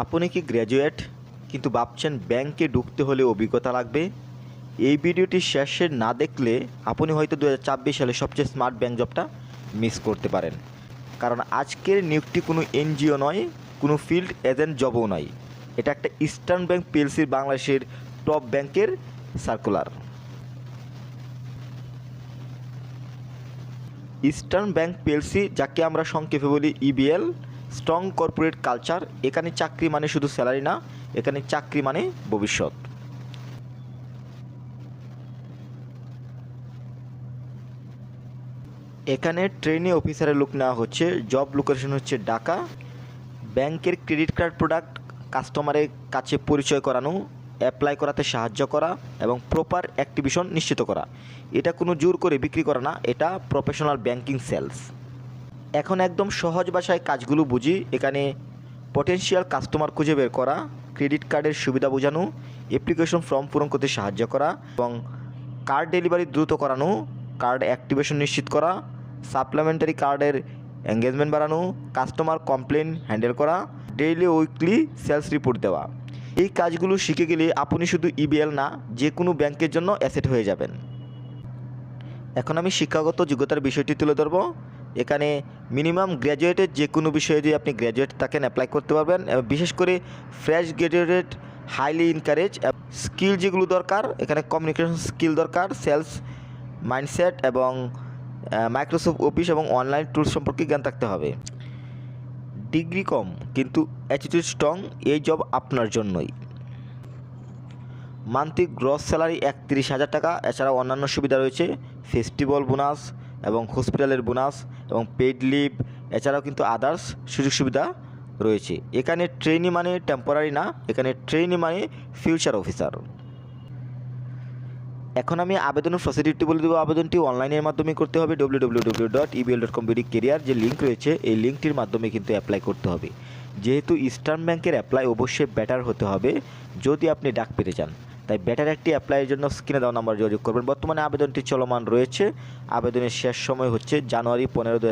আপনি কি গ্র্যাজুয়েট কিন্তু ভাবছেন ব্যাংকে ঢুকতে হলে অভিজ্ঞতা লাগবে? এই ভিডিওটি শেষে না দেখলে আপনি হয়তো দু সালে সবচেয়ে স্মার্ট ব্যাংক জবটা মিস করতে পারেন। কারণ আজকের নিয়োগটি কোনো এনজিও নয়, কোনো ফিল্ড এজেন্ট জবও নয়। এটা একটা ইস্টার্ন ব্যাংক পিএলসির বাংলাদেশের টপ ব্যাংকের সার্কুলার ইস্টার্ন ব্যাংক পিএলসি যাকে আমরা সংক্ষেপে বলি ইবিএল স্ট্রং কর্পোরেট কালচার, এখানে চাকরি মানে শুধু স্যালারি না, এখানে চাকরি মানে ভবিষ্যৎ। এখানে ট্রেনে অফিসারের লোক নেওয়া হচ্ছে জব লোকেশন হচ্ছে ঢাকা। ব্যাংকের ক্রেডিট কার্ড প্রোডাক্ট কাস্টমারের কাছে পরিচয় করানো অ্যাপ্লাই করাতে সাহায্য করা এবং প্রপার অ্যাক্টিভিশন নিশ্চিত করা। এটা কোনো জোর করে বিক্রি করা না, এটা প্রফেশনাল ব্যাংকিং সেলস এখন একদম সহজ ভাষায় কাজগুলো বুঝি, এখানে পটেনশিয়াল কাস্টমার খুঁজে বের করা ক্রেডিট কার্ডের সুবিধা বোঝানো অ্যাপ্লিকেশন ফর্ম পূরণ করতে সাহায্য করা এবং কার্ড ডেলিভারি দ্রুত করানো কার্ড অ্যাক্টিভেশন নিশ্চিত করা সাপ্লিমেন্টারি কার্ডের এঙ্গেজমেন্ট বাড়ানো কাস্টমার কমপ্লেন হ্যান্ডেল করা ডেইলি উইকলি সেলস রিপোর্ট দেওয়া। এই কাজগুলো শিখে গেলে আপনি শুধু ইবিএল না, যে কোনো ব্যাংকের জন্য অ্যাসেট হয়ে যাবেন। এখন আমি শিক্ষাগত যোগ্যতার বিষয়টি তুলে ধরবো। এখানে মিনিমাম গ্র্যাজুয়েটের যে কোনো বিষয়ে যদি আপনি গ্র্যাজুয়েট থাকেন অ্যাপ্লাই করতে পারবেন এবং বিশেষ করে fresh graduated highly encourage skill যেগুলো দরকার, এখানে কমিউনিকেশন স্কিল দরকার সেলস মাইন্ডসেট এবং মাইক্রোসফট অফিস এবং অনলাইন টুলস সম্পর্কে জ্ঞান থাকতে হবে। ডিগ্রি কম, কিন্তু অ্যাটিটিউড স্ট্রং এই জব আপনার জন্যই। মান্থলি গ্রস স্যালারি একত্রিশ হাজার টাকা এছাড়া অন্যান্য সুবিধা রয়েছে ফেস্টিভ্যাল বোনাস এবং হসপিটালের বোনাস এবং পেইড লিভ, এছাড়াও কিন্তু আদার্স সুযোগ সুবিধা রয়েছে। এখানে ট্রেনি মানে টেম্পোরারি না, এখানে ট্রেনি মানে ফিউচার অফিসার। এখন আমি আবেদনের প্রসিডিউরটি বলে দেবো। আবেদনটি অনলাইনের মাধ্যমে করতে হবে। ডব্লিউ ডব্লিউ ডট কেরিয়ার যে লিঙ্ক রয়েছে, এই লিঙ্কটির মাধ্যমে কিন্তু অ্যাপ্লাই করতে হবে। যেহেতু ইস্টার্ন ব্যাংকের অ্যাপ্লাই অবশ্যই বেটার হতে হবে, যদি আপনি ডাক পেতে চান। তাই বেটার একটি অ্যাপ্লাইয়ের জন্য স্ক্রিনে দেওয়া নাম্বার যোগাযোগ করবেন। বর্তমানে আবেদনটি চলমান রয়েছে। আবেদনের শেষ সময় হচ্ছে জানুয়ারি পনেরো দু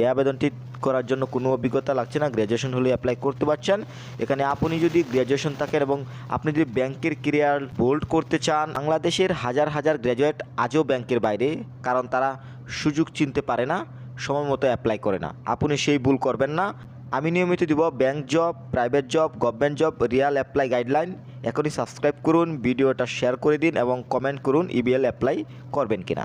এই আবেদনটি করার জন্য কোনো অভিজ্ঞতা লাগছে না। গ্র্যাজুয়েশন হলে অ্যাপ্লাই করতে পারছেন। এখানে আপনি যদি গ্র্যাজুয়েশন থাকেন এবং আপনি যদি ব্যাংকের কেরিয়ার বোল্ড করতে চান, বাংলাদেশের হাজার হাজার গ্র্যাজুয়েট আজও ব্যাংকের বাইরে, কারণ তারা সুযোগ চিনতে পারে না, সময় মতো অ্যাপ্লাই করে না। আপনি সেই ভুল করবেন না। আমি নিয়মিত দিব bank job private job government job real apply guideline এখনই সাবস্ক্রাইব করুন ভিডিওটা শেয়ার করে দিন এবং কমেন্ট করুন ইবিএল অ্যাপ্লাই করবেন কিনা।